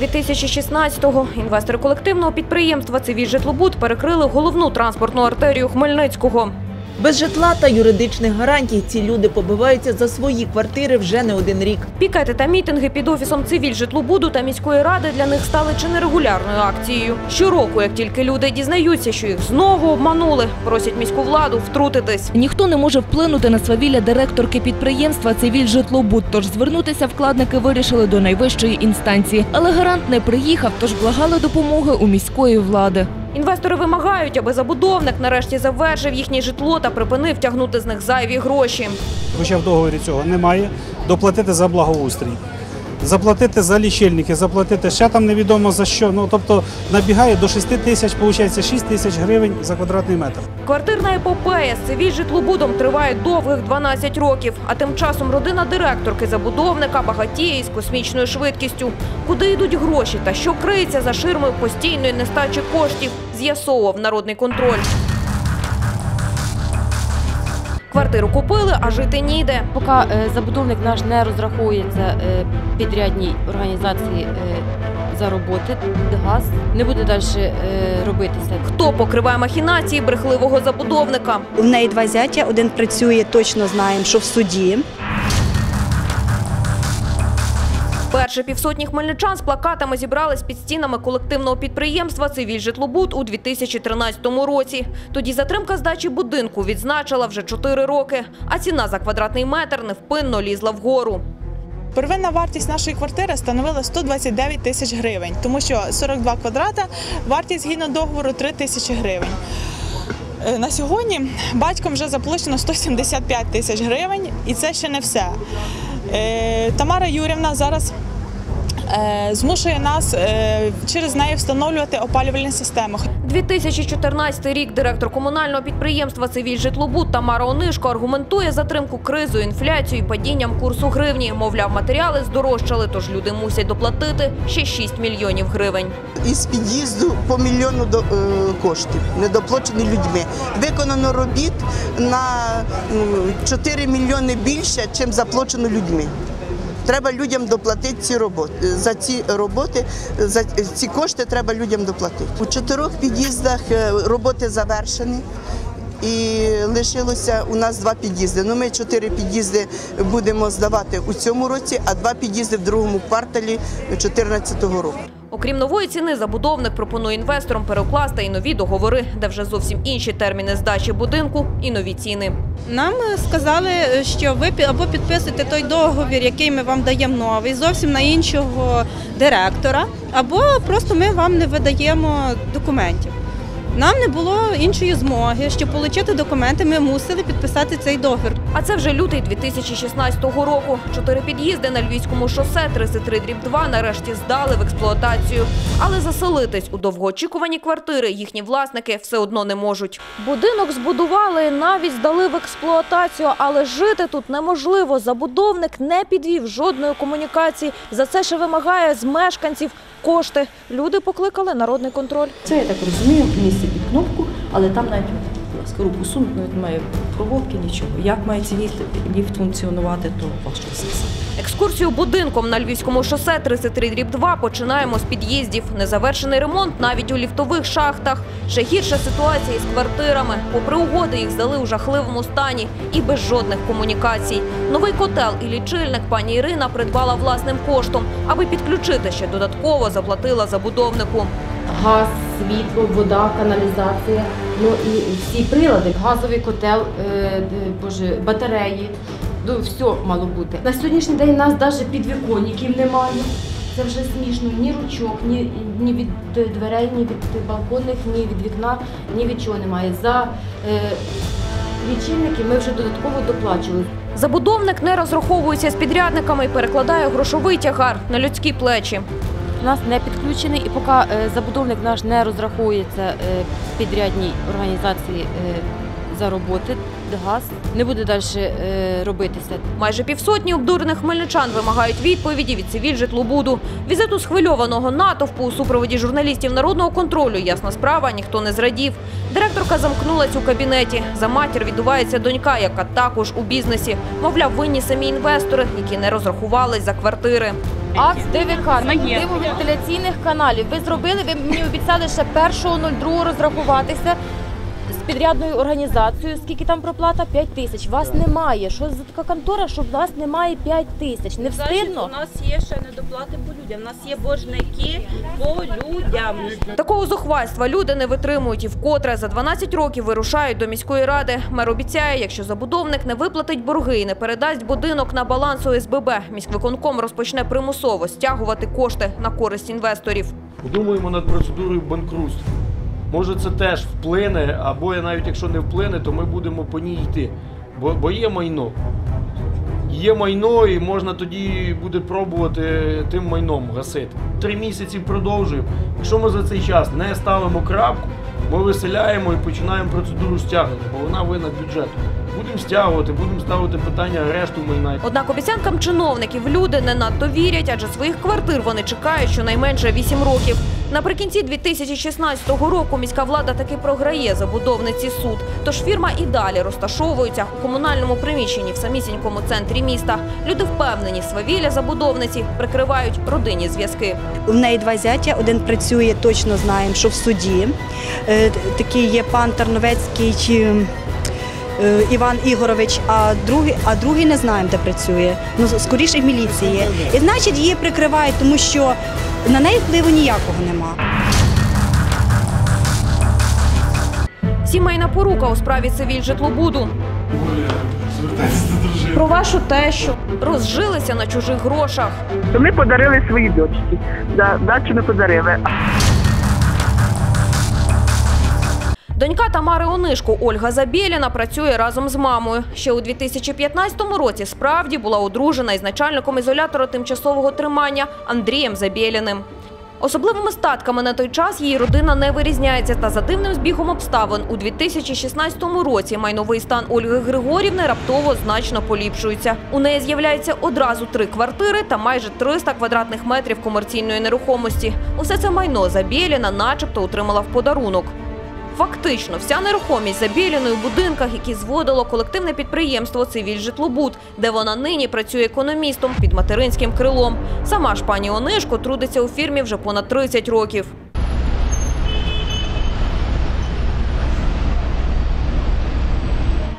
березень 2016-го інвестори колективного підприємства «Цивіль Житлобуд» перекрили головну транспортну артерію Хмельницького. Без житла та юридичних гарантій ці люди побиваються за свої квартири вже не один рік. Пікети та мітинги під офісом «Цивіль Житлобуду» та міської ради для них стали чи не регулярною акцією. Щороку, як тільки люди дізнаються, що їх знову обманули, просять міську владу втрутитись. Ніхто не може вплинути на свавілля директорки підприємства «Цивіль Житлобуд», тож звернутися вкладники вирішили до найвищої інстанції. Але гарант не приїхав, тож благали допомоги у міської влади. Інвестори вимагають, аби забудовник нарешті завершив їхнє житло та припинив тягнути з них зайві гроші. хоча в договорі цього немає, доплатити за благоустрій. Заплатити за лічильники, заплатити ще там невідомо за що. Ну тобто набігає до 6 тисяч, виходить 6 тисяч гривень за квадратний метр. Квартирна епопея з «Цивіль Житлобудом» триває довгих 12 років, а тим часом родина директорки забудовника багатіє із космічною швидкістю. Куди йдуть гроші та що криється за ширмою постійної нестачі коштів, з'ясовував народний контроль. Квартиру купили, а жити ніде. Поки е, забудовник наш не розраховується е, підрядній організації е, за роботи, газ не буде далі робитися. Хто покриває махінації брехливого забудовника? У неї два зятя, один працює, точно знаємо, що в суді. Перше півсотні хмельничан з плакатами зібрались під стінами колективного підприємства «Цивіль Житлобуд» у 2013 році. Тоді затримка здачі будинку відзначила вже 4 роки, а ціна за квадратний метр невпинно лізла вгору. Первинна вартість нашої квартири становила 129 тисяч гривень, тому що 42 квадрата, вартість згідно договору 3 тисячі гривень. Е, На сьогодні батьком вже заплачено 175 тисяч гривень, і це ще не все. Е, Тамара Юрівна зараз змушує нас е, через неї встановлювати опалювальні системи. 2014 рік директор комунального підприємства «Цивіль Житлобуд» Тамара Онишко аргументує затримку кризою, інфляцією і падінням курсу гривні. Мовляв, матеріали здорожчали, тож люди мусять доплатити ще 6 мільйонів гривень. із під'їзду по мільйону до, е, коштів, недоплачені людьми. Виконано робіт на м, 4 мільйони більше, чим заплачено людьми. Треба людям доплатити ці роботи. За ці роботи, за ці кошти треба людям доплатити. У чотирьох під'їздах е, роботи завершені. І лишилося у нас два під'їзди. Ну, ми чотири під'їзди будемо здавати у цьому році, а два під'їзди в другому кварталі 2014 року. Окрім нової ціни, забудовник пропонує інвесторам перекласти і нові договори, де вже зовсім інші терміни здачі будинку і нові ціни. Нам сказали, що ви або підписуєте той договір, який ми вам даємо новий, зовсім на іншого директора, або просто ми вам не видаємо документів. Нам не було іншої змоги, щоб отримати документи, ми мусили підписати цей договір. А це вже лютий 2016 року. Чотири під'їзди на Львівському шосе 33 дріб 2 нарешті здали в експлуатацію. Але заселитись у довгоочікувані квартири їхні власники все одно не можуть. Будинок збудували, навіть здали в експлуатацію, але жити тут неможливо. Забудовник не підвів жодної комунікації. За це ще вимагає з мешканців кошти. Люди покликали народний контроль. Це я так розумію, місце під кнопку, але там навіть, будь ласка, руку сунуть, навіть немає проводки, нічого. Як має цей ліфт функціонувати, то важко все. Екскурсію будинком на Львівському шосе 33 дріб 2 починаємо з під'їздів. Незавершений ремонт навіть у ліфтових шахтах. Ще гірша ситуація із квартирами. Попри угоди їх здали у жахливому стані і без жодних комунікацій. Новий котел і лічильник пані Ірина придбала власним коштом, аби підключити ще додатково заплатила забудовнику. Газ, світло, вода, каналізація, ну і всі прилади, газовий котел, е, боже, батареї. Ну, все мало бути. На сьогоднішній день у нас навіть підвіконників немає. Це вже смішно. Ні ручок, ні, ні від дверей, ні від балконних, ні від вікна, ні від чого немає. За е, лічильники ми вже додатково доплачували. Забудовник не розраховується з підрядниками і перекладає грошовий тягар на людські плечі. У нас не підключений, і поки е, забудовник наш не розраховується е, підрядній організації е, за роботи, газ не буде далі е, робитися. Майже півсотні обдурених хмельничан вимагають відповіді від цивільжитлобуду. Візиту схвильованого натовпу у супроводі журналістів народного контролю, ясна справа, ніхто не зрадів. Директорка замкнулась у кабінеті. За матір відбувається донька, яка також у бізнесі. Мовляв, винні самі інвестори, які не розрахувались за квартири. Акт ДВК, вентиляційних каналів. Ви зробили, ви мені обіцяли ще 1.02 розрахуватися підрядною організацією. Скільки там проплата? 5 тисяч. Вас немає. Що за така контора, що в вас немає 5 тисяч? Не встидно? У нас є ще недоплати по людям. У нас є боржники по людям. Такого зухвальства люди не витримують і вкотре за 12 років вирушають до міської ради. Мер обіцяє, якщо забудовник не виплатить борги і не передасть будинок на баланс ОСББ, міськвиконком розпочне примусово стягувати кошти на користь інвесторів. Подумаємо над процедурою банкрутства. Може це теж вплине, або навіть якщо не вплине, то ми будемо по ній йти. Бо, бо є майно. Є майно, і можна тоді буде пробувати тим майном гасити. Три місяці продовжуємо. Якщо ми за цей час не ставимо крапку, ми виселяємо і починаємо процедуру стягнення, бо вона винна бюджету. Будемо стягувати, будемо ставити питання арешту майна. Однак обіцянкам чиновників люди не надто вірять, адже своїх квартир вони чекають щонайменше 8 років. Наприкінці 2016 року міська влада таки програє забудовниці суд. Тож фірма і далі розташовується у комунальному приміщенні в самісінькому центрі міста. Люди впевнені, свавілля забудовниці прикривають родинні зв'язки. У неї два зятя, один працює, точно знаємо, що в суді. Е, Такий є пан Тарновецький Іван Ігорович, а другий, а другий не знаємо, де працює. Ну, скоріше в міліції. І значить її прикривають, тому що на неї впливу ніякого нема. Сімейна порука у справі цивільжитлобуду. Про вашу тещу розжилися на чужих грошах. Ми подарили своїй дочці. Да, дачу ми подарили. Донька Тамари Онишко Ольга Забєліна працює разом з мамою. Ще у 2015 році справді була одружена із начальником ізолятора тимчасового тримання Андрієм Забєліним. Особливими статками на той час її родина не вирізняється. Та за дивним збігом обставин у 2016 році майновий стан Ольги Григорівни раптово значно поліпшується. У неї з'являється одразу три квартири та майже 300 квадратних метрів комерційної нерухомості. Усе це майно Забєліна начебто отримала в подарунок. Фактично, вся нерухомість Забєліної у будинках, які зводило колективне підприємство «Цивільжитлобуд», де вона нині працює економістом під материнським крилом. Сама ж пані Онишко трудиться у фірмі вже понад 30 років.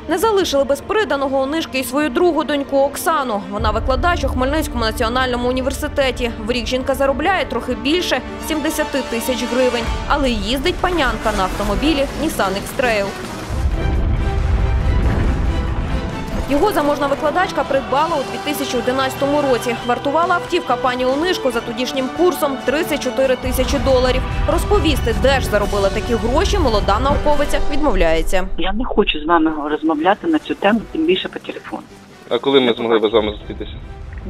Не залишили без приданого Онишки і свою другу доньку Оксану. Вона викладач у Хмельницькому національному університеті. В рік жінка заробляє трохи більше 70 тисяч гривень, але їздить панянка на автомобілі Nissan X-Trail. Його заможна викладачка придбала у 2011 році. Вартувала автівка пані Онишко за тодішнім курсом 34 тисячі доларів. Розповісти, де ж заробила такі гроші, молода науковиця відмовляється. Я не хочу з вами розмовляти на цю тему, тим більше по телефону. А коли ми змогли б з вами зустрітися?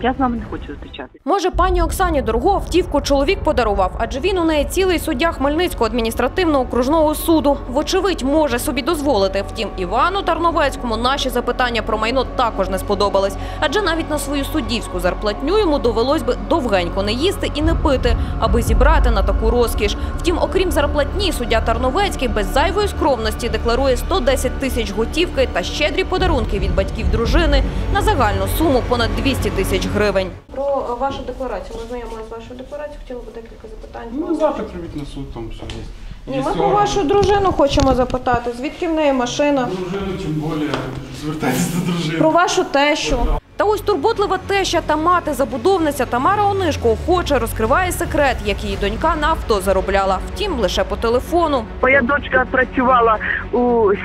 Я з вами не хочу зустрічатися. Може, пані Оксані дорогу автівку чоловік подарував, адже він у неї цілий суддя Хмельницького адміністративного окружного суду. Вочевидь, може собі дозволити. Втім, Івану Тарновецькому наші запитання про майно також не сподобались, адже навіть на свою суддівську зарплатню йому довелось би довгенько не їсти і не пити, аби зібрати на таку розкіш. Втім, окрім зарплатні, суддя Тарновецький без зайвої скромності декларує 110 тисяч готівки та щедрі подарунки від батьків дружини на загальну суму понад 200 тисяч гривень. Про вашу декларацію. Ми знайомилися з вашою декларацією. Хотіли б декілька запитань. Ну, завтра привіт на суд, там все є. Ні, ми про вашу дружину хочемо запитати. Звідки в неї машина? Дружину, тим більше, звертайтеся до дружини. Про вашу тещу. Та ось турботлива теща та мати забудовниця Тамара Онишко охоче розкриває секрет, як її донька на авто заробляла. Втім, лише по телефону. Моя дочка працювала у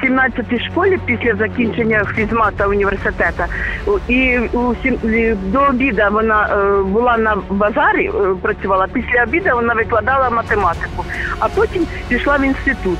17-й школі після закінчення фізмата університету. І у до обіду вона е, була на базарі, е, працювала. Після обіду вона викладала математику, а потім пішла в інститут.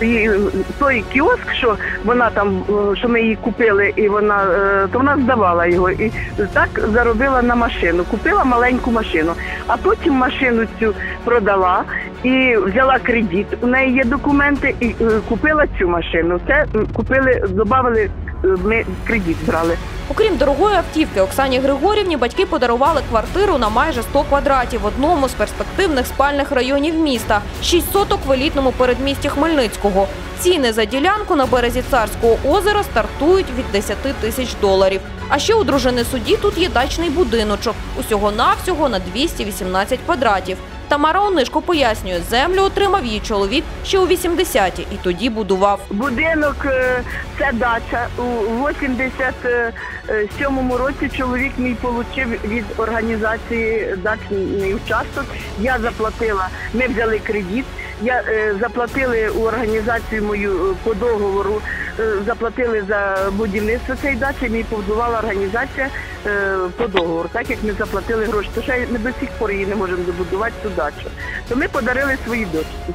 І той кіоск, що вона там, е, що ми її купили, і вона то вона здавала його. І так заробила на машину. Купила маленьку машину, а потім машину цю продала і взяла кредит. У неї є документи і е, купила цю машину. Це купили, додали е, ми кредит брали. Окрім дорогої автівки Оксані Григорівні, батьки подарували квартиру на майже 100 квадратів в одному з перспективних спальних районів міста. Шість соток в елітному передмісті Хмельницького. Ціни за ділянку на березі Царського озера стартують від 10 тисяч доларів. А ще у дружини судді тут є дачний будиночок. Усього-навсього на 218 квадратів. Тамара Онишко пояснює, землю отримав її чоловік ще у 80-ті і тоді будував. Будинок е, це дача. У 87-му році чоловік мій отримав від організації дачний участок. Я заплатила, ми взяли кредит. Я е, заплатили у організацію мою е, по договору, е, заплатили за будівництво цієї дачі. Мені побудувала організація е, по договору, так як ми заплатили гроші. То ще ми до сих пор її не можемо добудувати цю дачу. То ми подарили свої дочці.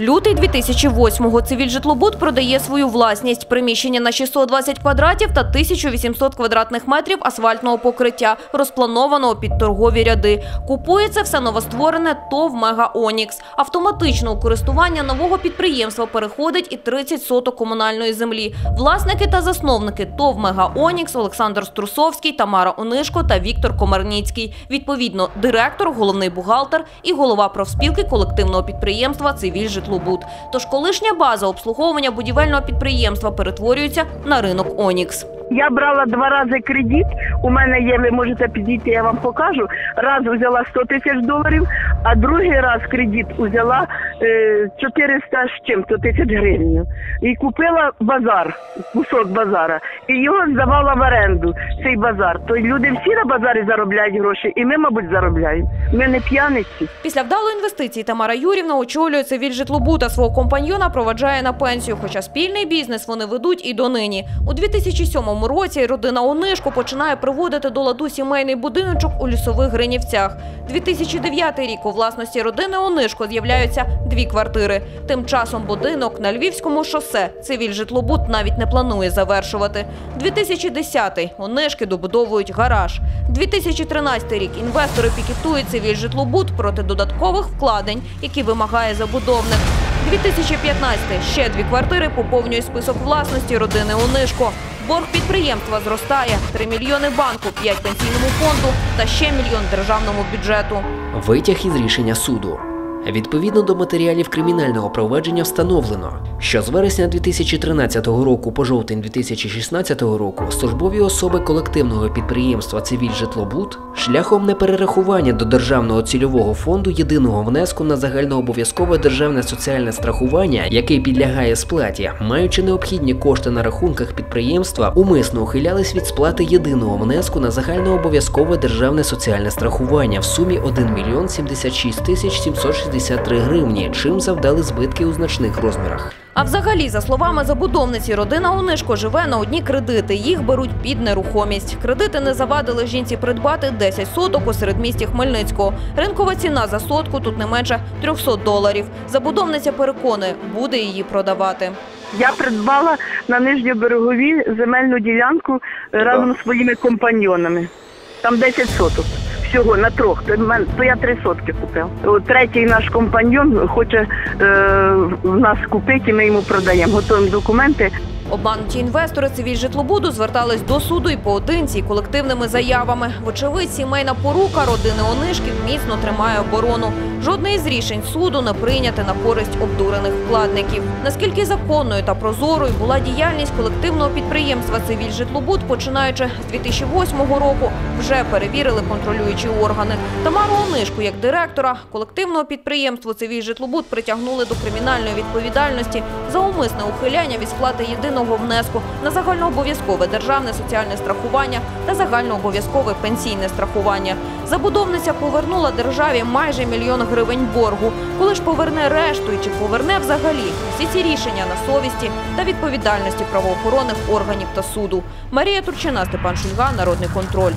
Лютий 2008-го Цивільжитлобуд продає свою власність. Приміщення на 620 квадратів та 1800 квадратних метрів асфальтного покриття, розпланованого під торгові ряди. Купується все новостворене ТОВ «Мега Онікс». Автоматично у користування нового підприємства переходить і 30 соток комунальної землі. Власники та засновники ТОВ «Мега Онікс» Олександр Струсовський, Тамара Онишко та Віктор Комарніцький. Відповідно, директор, головний бухгалтер і голова профспілки колективного підприємства «Цивільжитлобуд». Тож колишня база обслуговування будівельного підприємства перетворюється на ринок Онікс. Я брала два рази кредит. У мене є, ви можете підійти, я вам покажу. Раз взяла 100 тисяч доларів, а другий раз кредит взяла е, 400 з чим-то тисяч гривень. І купила базар, кусок базара, і його здавала в оренду, цей базар. То люди всі на базарі заробляють гроші, і ми, мабуть, заробляємо. Ми не п'яниці. Після вдалої інвестиції Тамара Юрівна очолює Цивільжитлобуд, а свого компаньйона проваджає на пенсію. Хоча спільний бізнес вони ведуть і донині. У 2007 році родина Онишко починає приводити до ладу сімейний будиночок у лісових Гринівцях. 2009 рік у власності родини Онишко з'являються дві квартири. Тим часом будинок на Львівському шосе Цивільжитлобуд навіть не планує завершувати. 2010 Онишки добудовують гараж. 2013 рік інвестори пікетують Цивільжитлобуд проти додаткових вкладень, які вимагає забудовник. 2015 ще дві квартири поповнюють список власності родини Онишко. Борг підприємства зростає 3 мільйони банку, 5 пенсійному фонду та ще мільйон державному бюджету. Витяг із рішення суду. Відповідно до матеріалів кримінального провадження встановлено, що з вересня 2013 року по жовтень 2016 року службові особи колективного підприємства «Цивільжитлобуд» шляхом неперерахування до державного цільового фонду єдиного внеску на загальнообов'язкове державне соціальне страхування, який підлягає сплаті, маючи необхідні кошти на рахунках підприємства, умисно ухилялись від сплати єдиного внеску на загальнообов'язкове державне соціальне страхування в сумі 1 мільйон 76 тисяч 763 гривні, чим завдали збитки у значних розмірах. А взагалі, за словами забудовниці, родина Онишко живе на одні кредити. Їх беруть під нерухомість. Кредити не завадили жінці придбати 10 соток у середмісті Хмельницького. Ринкова ціна за сотку тут не менше 300 доларів. Забудовниця переконує, буде її продавати. Я придбала на Нижньобереговій земельну ділянку е, разом з своїми компаньйонами. Там 10 соток. Всього на трьох. То, то я три сотки купив. Третій наш компаньйон хоче е, в нас купити, ми йому продаємо. Готуємо документи. Обмануті інвестори цивіль житлобуду звертались до суду і поодинці, колективними заявами. Вочевидь, сімейна порука родини Онишків міцно тримає оборону. Жодне із рішень суду не прийняте на користь обдурених вкладників. Наскільки законною та прозорою була діяльність колективного підприємства «Цивільжитлобуд», починаючи з 2008 року, вже перевірили контролюючі органи. Тамару Онишку, як директора колективного підприємства «Цивільжитлобуд» притягнули до кримінальної відповідальності за умисне ухиляння від сплати єдиного внеску на загальнообов'язкове державне соціальне страхування та загальнообов'язкове пенсійне страхування. Забудовниця повернула державі майже мільйон гривень боргу. Коли ж поверне решту і чи поверне взагалі всі ці рішення на совісті та відповідальності правоохоронних органів та суду. Марія Турчина, Степан Шульга, Народний контроль.